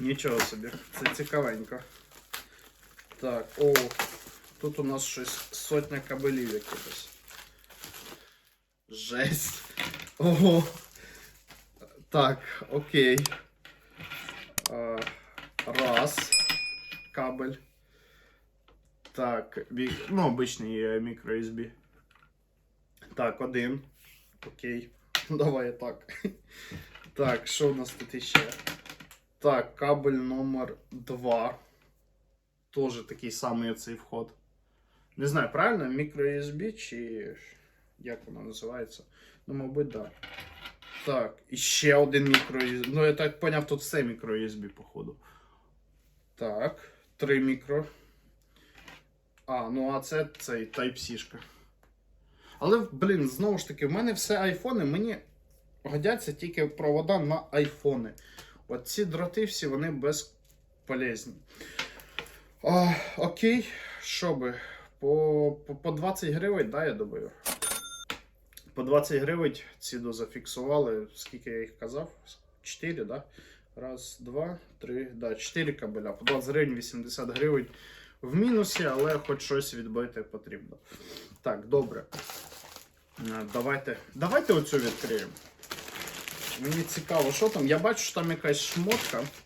Нічого собі, це цікавенько. Так, о, тут у нас щось сотня кабелів якихось. Жесть. Ого. Так, окей. Раз. Кабель. Так, ну, обичний е, мікро USB. Так, один. Окей. Давай так. Так, що у нас тут іще? Так, кабель номер 2. Тоже такий самий цей вход. Не знаю, правильно, мікро USB чи як воно називається? Ну, мабуть, так. Да. Так, і ще один мікро USB. Ну, я так поняв, тут все мікро USB, походу. Так, три мікро. А, ну а це цей Type-C. Але, блін, знову ж таки, в мене все айфони, мені годяться тільки провода на айфони. От ці дроти всі вони безполезні. А, окей, що би? По, по, по 20 гривень, да, я думаю. По 20 гривень ці дозафіксували, скільки я їх казав? 4, да? Раз, два, три, да, 4 кабеля. По 20 гривень, 80 гривень в мінусі, але хоч щось відбити потрібно. Так, добре. Е, Давайте, давайте оцю відкриємо. Мені цікаво, що там. Я бачу, що там якась шмотка.